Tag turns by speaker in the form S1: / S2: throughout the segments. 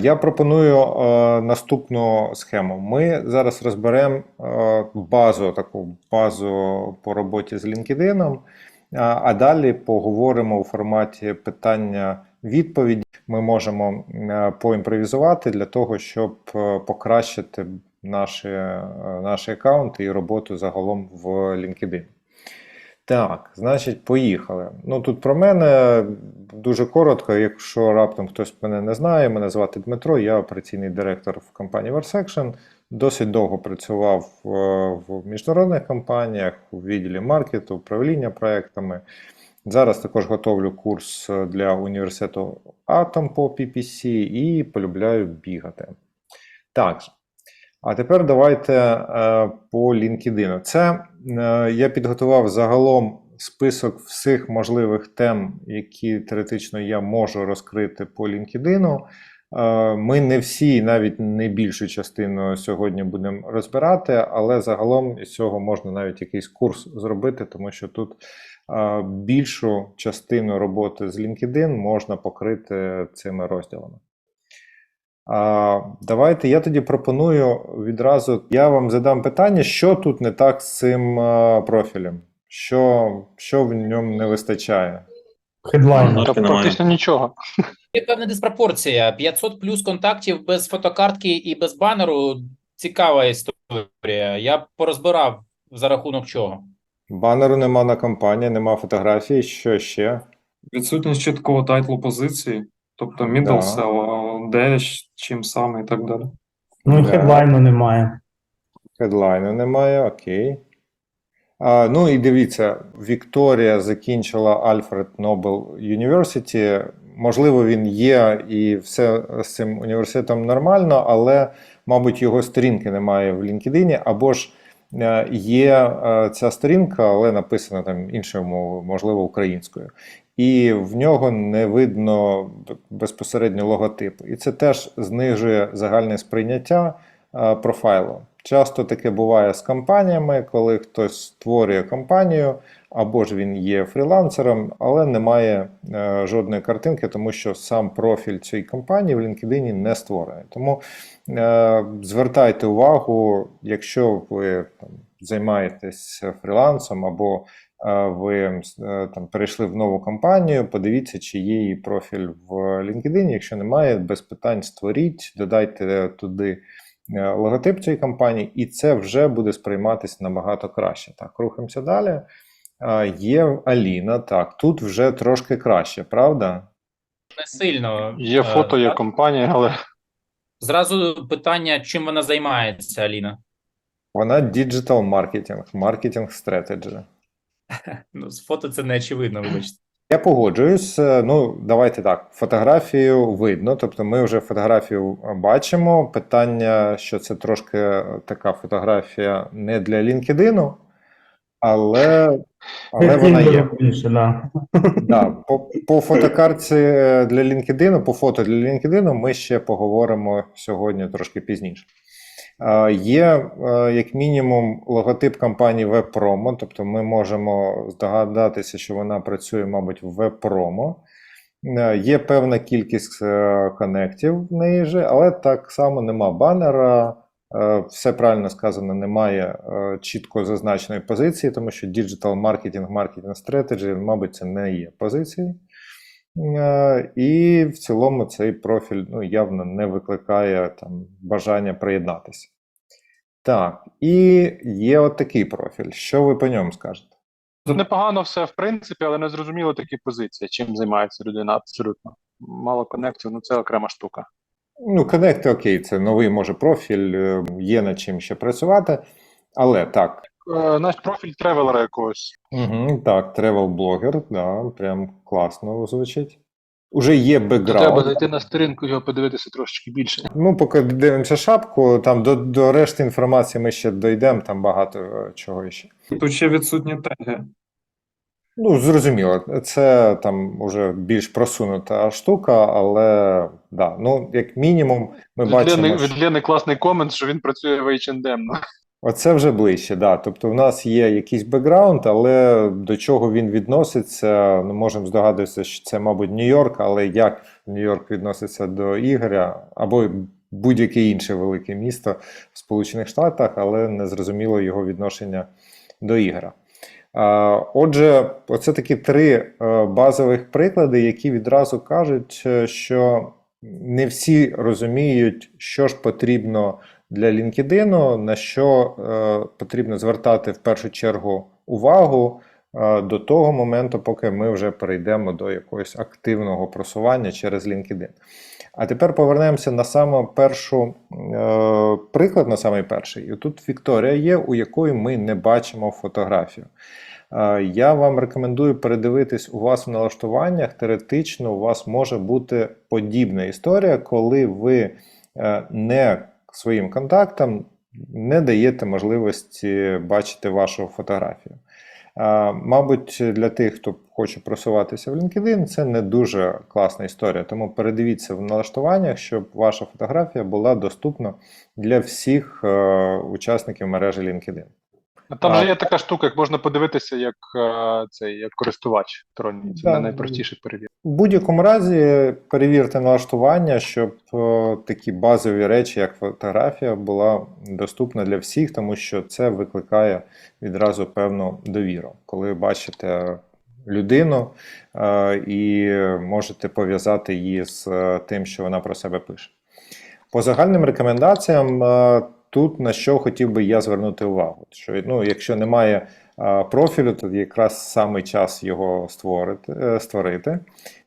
S1: Я пропоную е, наступну схему. Ми зараз розберемо е, базу, таку базу по роботі з LinkedIn, а, а далі поговоримо у форматі питання-відповіді. Ми можемо е, поімпровізувати для того, щоб е, покращити наші, е, наші аккаунти і роботу загалом в LinkedIn. Так, значить, поїхали. Ну тут про мене дуже коротко. Якщо раптом хтось мене не знає, мене звати Дмитро, я операційний директор в компанії Versection. Досить довго працював е, в міжнародних компаніях, у відділі маркету, управління проектами. Зараз також готовлю курс для університету Atom по PPC і полюбляю бігати. Так, а тепер давайте е, по LinkedIn. Це я підготував загалом список всіх можливих тем, які теоретично я можу розкрити по LinkedIn. Е, Ми не всі, навіть не більшу частину сьогодні будемо розбирати, але загалом із цього можна навіть якийсь курс зробити, тому що тут е, більшу частину роботи з LinkedIn можна покрити цими розділами. А, Давайте я тоді пропоную відразу. Я вам задам питання, що тут не так з цим а, профілем, що, що в ньому не вистачає.
S2: Хедлайн.
S3: Ну,
S4: Та
S3: немає.
S4: практично нічого.
S3: Є певна диспропорція. 500 плюс контактів без фотокартки і без банеру. Цікава історія. Я порозбирав за рахунок чого.
S1: Банеру нема на компанії, нема фотографії, що ще?
S4: Відсутність чіткого тайтлу позиції, тобто middle
S1: Да.
S4: sell, де, чим саме і так далі.
S2: Ну і
S1: Да.
S2: хедлайну немає.
S1: Хедлайну немає, окей. А, ну і дивіться, Вікторія закінчила Альфред Нобел University. Можливо, він є і все з цим університетом нормально, але, мабуть, його сторінки немає в LinkedIn, або ж е, є е, ця сторінка, але написана там іншою мовою, можливо, українською. І в нього не видно безпосередньо логотипу. І це теж знижує загальне сприйняття е, профайлу. Часто таке буває з компаніями, коли хтось створює компанію, або ж він є фрілансером, але немає е, жодної картинки, тому що сам профіль цієї компанії в LinkedIn не створений. Тому е, звертайте увагу, якщо ви там, займаєтесь фрілансом або ви е, там перейшли в нову компанію, подивіться, чи є її профіль в LinkedIn. Якщо немає, без питань створіть, додайте туди е, логотип цієї компанії, і це вже буде сприйматися набагато краще. Так, рухаємося далі. Є Аліна, так, тут вже трошки краще, правда?
S3: Не сильно.
S4: Є
S3: Е,
S4: фото, є компанія, але
S3: Зразу питання, чим вона займається, Аліна?
S1: Вона digital маркетинг, маркетинг strategy.
S3: Ну, з фото це не очевидно, вибачте.
S1: Я погоджуюсь. Е, Ну, давайте так. Фотографію видно, тобто ми вже фотографію бачимо. Питання, що це трошки така фотографія не для LinkedIn, але, але вона є.
S2: Більше, да.
S1: Да, по, по фотокартці е, для LinkedIn, по фото для LinkedIn ми ще поговоримо сьогодні трошки пізніше. Є, як мінімум, логотип компанії WebPromo, тобто ми можемо здогадатися, що вона працює, мабуть, в WebPromo. Є певна кількість е, коннектів в неї же, але так само нема банера. Е, Все правильно сказано, немає е, чітко зазначеної позиції, тому що digital marketing, marketing strategy, мабуть, це не є позиції. Е, І в цілому цей профіль ну, явно не викликає там, бажання приєднатися. Так, і є от такий профіль. Що ви по ньому скажете?
S4: непогано все в принципі, але не зрозуміло такі позиції, чим займається людина абсолютно. Мало коннектів, ну це окрема штука.
S1: Ну, коннекти, окей, це новий може профіль, е, є над чим ще працювати. Але так,
S4: Наш профіль тревелера якогось.
S1: угу, так, travel блогер, да, прям класно звучить. Уже є
S4: Треба зайти на сторінку, його подивитися трошечки більше.
S1: Ну, поки дивимося шапку, там до, до решти інформації ми ще дійдемо, там багато е, чого ще.
S4: Тут ще відсутні теги.
S1: Ну, зрозуміло, це там уже більш просунута штука, але да, ну, як мінімум, ми
S4: Від
S1: бачимо.
S4: Лени,
S1: що-
S4: від Лени класний комент, що він працює в H&M.
S1: Оце вже ближче, да. Тобто, в нас є якийсь бекграунд, але до чого він відноситься, ну, можемо здогадуватися, що це, мабуть, Нью-Йорк, але як Нью-Йорк відноситься до Ігоря, або будь-яке інше велике місто в Сполучених Штатах, але не зрозуміло його відношення до Ігоря. Отже, оце такі три е, базових приклади, які відразу кажуть, е, що не всі розуміють, що ж потрібно для LinkedIn, на що е, потрібно звертати в першу чергу увагу е, до того моменту, поки ми вже перейдемо до якогось активного просування через LinkedIn. А тепер повернемося на саму першу е, приклад, на самий перший. І тут Вікторія є, у якої ми не бачимо фотографію. Я вам рекомендую передивитись у вас в налаштуваннях. Теоретично у вас може бути подібна історія, коли ви не своїм контактам не даєте можливості бачити вашу фотографію. Мабуть, для тих, хто хоче просуватися в LinkedIn, це не дуже класна історія. Тому передивіться в налаштуваннях, щоб ваша фотографія була доступна для всіх е, учасників мережі LinkedIn.
S4: А Там
S1: А.
S4: же є така штука, як можна подивитися, як е, цей як користувач сторонній. Це
S1: Да.
S4: найпростіше перевірити.
S1: В будь-якому разі перевірте налаштування, щоб е, такі базові речі, як фотографія, була доступна для всіх, тому що це викликає відразу певну довіру, коли бачите людину е, і можете пов'язати її з тим, що вона про себе пише. По загальним рекомендаціям, тут на що хотів би я звернути увагу, що ну, якщо немає е, профілю, то якраз саме час його створити, е, створити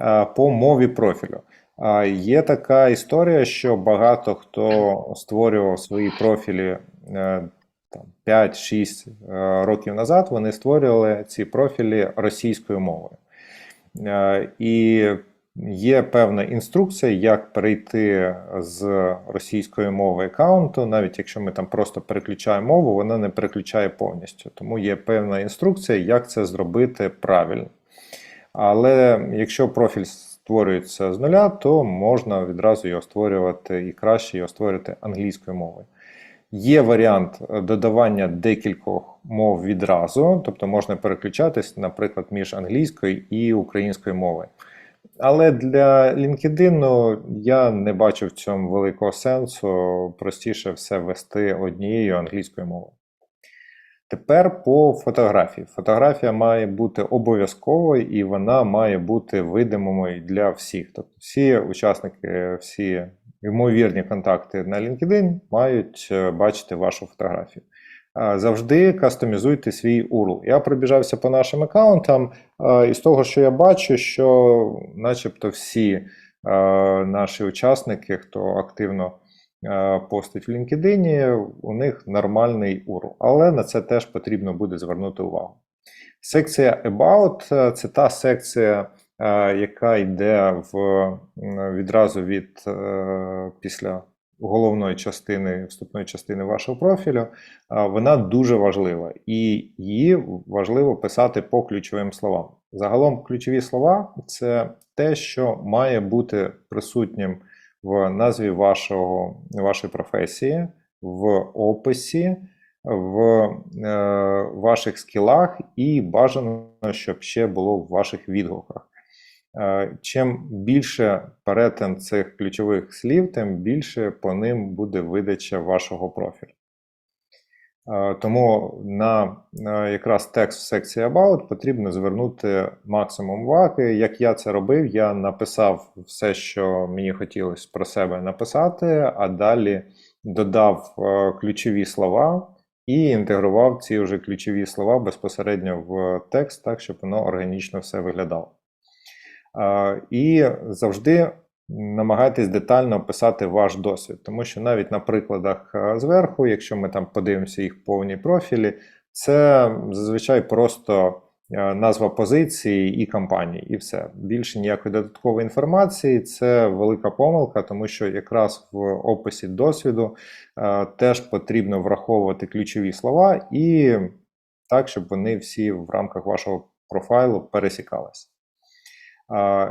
S1: е, по мові профілю. А Є така історія, що багато хто створював свої профілі е, там, 5-6 е, років назад, вони створювали ці профілі російською мовою. І є певна інструкція, як перейти з російської мови аккаунту, навіть якщо ми там просто переключаємо мову, вона не переключає повністю. Тому є певна інструкція, як це зробити правильно. Але якщо профіль створюється з нуля, то можна відразу його створювати і краще його створювати англійською мовою. Є варіант додавання декількох мов відразу, тобто можна переключатись, наприклад, між англійською і українською мовою. Але для LinkedIn я не бачу в цьому великого сенсу, простіше все вести однією англійською мовою. Тепер по фотографії. Фотографія має бути обов'язковою і вона має бути видимою для всіх. Тобто всі учасники, всі ймовірні контакти на LinkedIn мають е, бачити вашу фотографію. Завжди кастомізуйте свій URL. Я пробіжався по нашим аккаунтам, і з того, що я бачу, що начебто всі наші учасники, хто активно постить в LinkedIn, у них нормальний URL. Але на це теж потрібно буде звернути увагу. Секція About це та секція, яка йде в, відразу від е, після головної частини, вступної частини вашого профілю. Вона дуже важлива, і її важливо писати по ключовим словам. Загалом, ключові слова це те, що має бути присутнім в назві вашого, вашої професії, в описі, в е, ваших скілах, і бажано, щоб ще було в ваших відгуках. Е, Чим більше перетин цих ключових слів, тим більше по ним буде видача вашого профілю. Е, Тому на, якраз текст в секції About потрібно звернути максимум уваги. Як я це робив, я написав все, що мені хотілося про себе написати, а далі додав е, ключові слова і інтегрував ці вже ключові слова безпосередньо в текст, так, щоб воно органічно все виглядало. І завжди намагайтесь детально описати ваш досвід, тому що навіть на прикладах зверху, якщо ми там подивимося їх повні профілі, це зазвичай просто назва позиції і компанії, і все. Більше ніякої додаткової інформації. Це велика помилка, тому що якраз в описі досвіду теж потрібно враховувати ключові слова і так, щоб вони всі в рамках вашого профайлу пересікалися.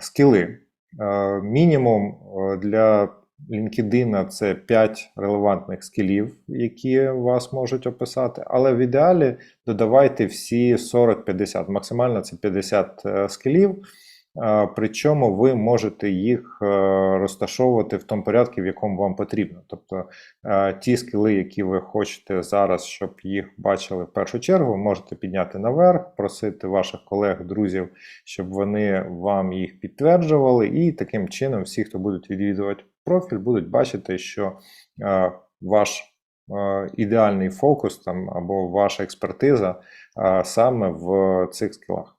S1: Скіли. Мінімум е, для LinkedIn це 5 релевантних скілів, які вас можуть описати. Але в ідеалі додавайте всі 40-50. Максимально це 50 е, скілів. Причому ви можете їх е, розташовувати в тому порядку, в якому вам потрібно. Тобто е, ті скіли, які ви хочете зараз, щоб їх бачили в першу чергу, можете підняти наверх, просити ваших колег, друзів, щоб вони вам їх підтверджували, і таким чином всі, хто будуть відвідувати профіль, будуть бачити, що е, ваш ідеальний фокус там або ваша експертиза саме в цих скілах.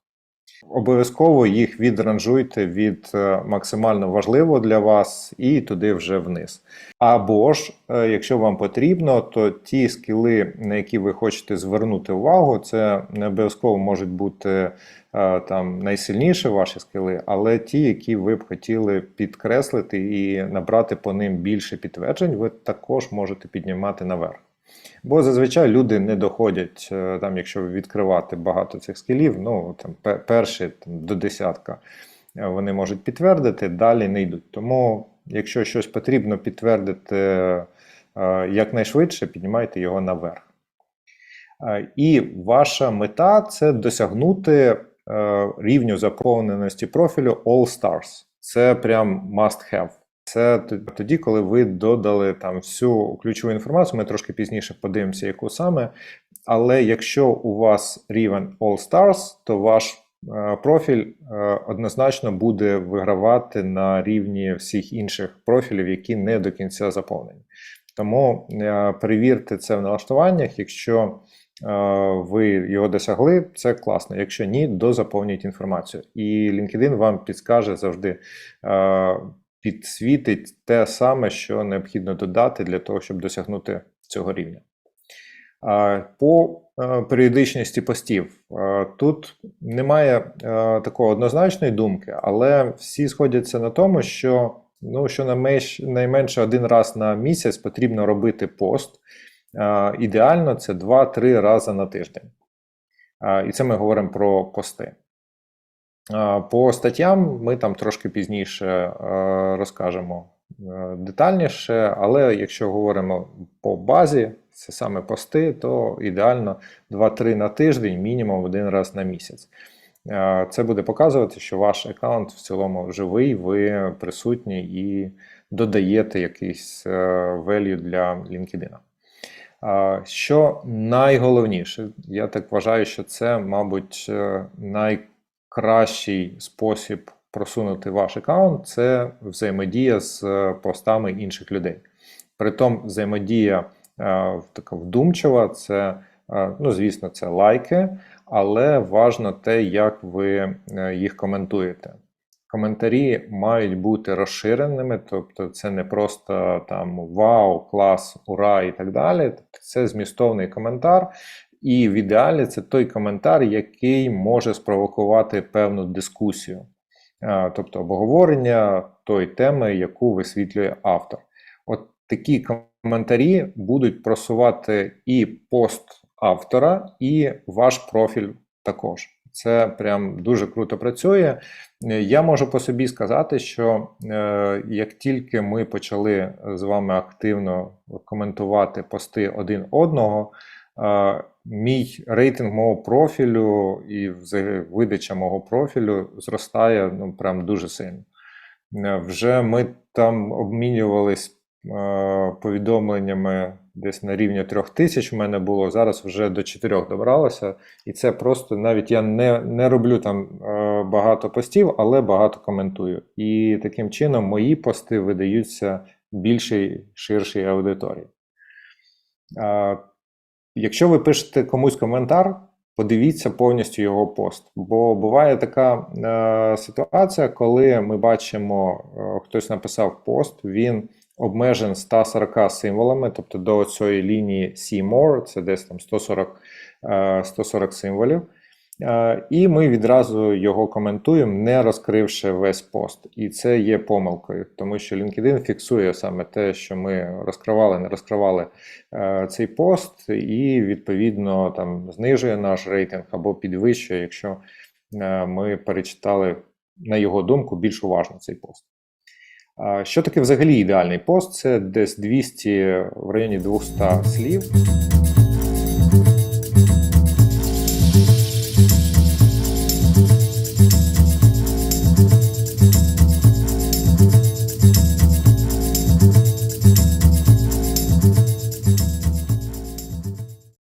S1: Обов'язково їх відранжуйте від е, максимально важливо для вас і туди вже вниз. Або ж, е, якщо вам потрібно, то ті скіли, на які ви хочете звернути увагу, це не обов'язково можуть бути е, там найсильніші ваші скіли, але ті, які ви б хотіли підкреслити і набрати по ним більше підтверджень, ви також можете піднімати наверх. Бо зазвичай люди не доходять, е, там, якщо відкривати багато цих скілів, ну там перші там, до десятка е, вони можуть підтвердити, далі не йдуть. Тому, якщо щось потрібно підтвердити е, якнайшвидше, піднімайте його наверх. І ваша мета це досягнути рівню заповненості профілю All Stars. Це прям must have. Це тоді, коли ви додали там всю ключову інформацію. Ми трошки пізніше подивимося, яку саме. Але якщо у вас рівень All Stars, то ваш е, профіль е, однозначно буде вигравати на рівні всіх інших профілів, які не до кінця заповнені. Тому е, перевірте це в налаштуваннях. Якщо ви його досягли, це класно. Якщо ні, дозаповнюйте інформацію. І LinkedIn вам підскаже завжди. Підсвітить те саме, що необхідно додати для того, щоб досягнути цього рівня. По е, періодичності постів е, тут немає е, такої однозначної думки, але всі сходяться на тому, що ну, що найменше один раз на місяць потрібно робити пост. Ідеально це 2-3 рази на тиждень. І це ми говоримо про пости. По статтям ми там трошки пізніше е, розкажемо е, детальніше, але якщо говоримо по базі, це саме пости, то ідеально 2-3 на тиждень, мінімум один раз на місяць. Е, Це буде показувати, що ваш аккаунт в цілому живий, ви присутні і додаєте якийсь value для LinkedIn. Що найголовніше, я так вважаю, що це, мабуть, е, найкращий спосіб просунути ваш аккаунт це взаємодія з е, постами інших людей. Притом взаємодія е, така вдумчива, це, е, ну, звісно, це лайки, але важно те, як ви їх коментуєте. Коментарі мають бути розширеними, тобто це не просто там вау, клас, ура і так далі. Тобто це змістовний коментар, і в ідеалі це той коментар, який може спровокувати певну дискусію, тобто обговорення тої теми, яку висвітлює автор. От такі коментарі будуть просувати і пост автора, і ваш профіль також. Це прям дуже круто працює. Я можу по собі сказати, що е, як тільки ми почали з вами активно коментувати пости один одного, мій рейтинг мого профілю і видача мого профілю зростає ну прям дуже сильно. Е, Вже ми там обмінювались е, повідомленнями десь на рівні трьох тисяч. У мене було зараз вже до чотирьох добралося. І це просто навіть я не, не роблю там е, багато постів, але багато коментую. І таким чином мої пости видаються більшій, ширшій аудиторії. Якщо ви пишете комусь коментар, подивіться повністю його пост. Бо буває така е, ситуація, коли ми бачимо, е, хтось написав пост, він обмежен 140 символами, тобто до цієї лінії See More, це десь там 140, е, 140 символів. Е, І ми відразу його коментуємо, не розкривши весь пост. І це є помилкою, тому що LinkedIn фіксує саме те, що ми розкривали, не розкривали е, цей пост, і відповідно там знижує наш рейтинг або підвищує, якщо е, ми перечитали, на його думку, більш уважно цей пост. Що таке взагалі ідеальний пост? Це десь 200 в районі 200 слів.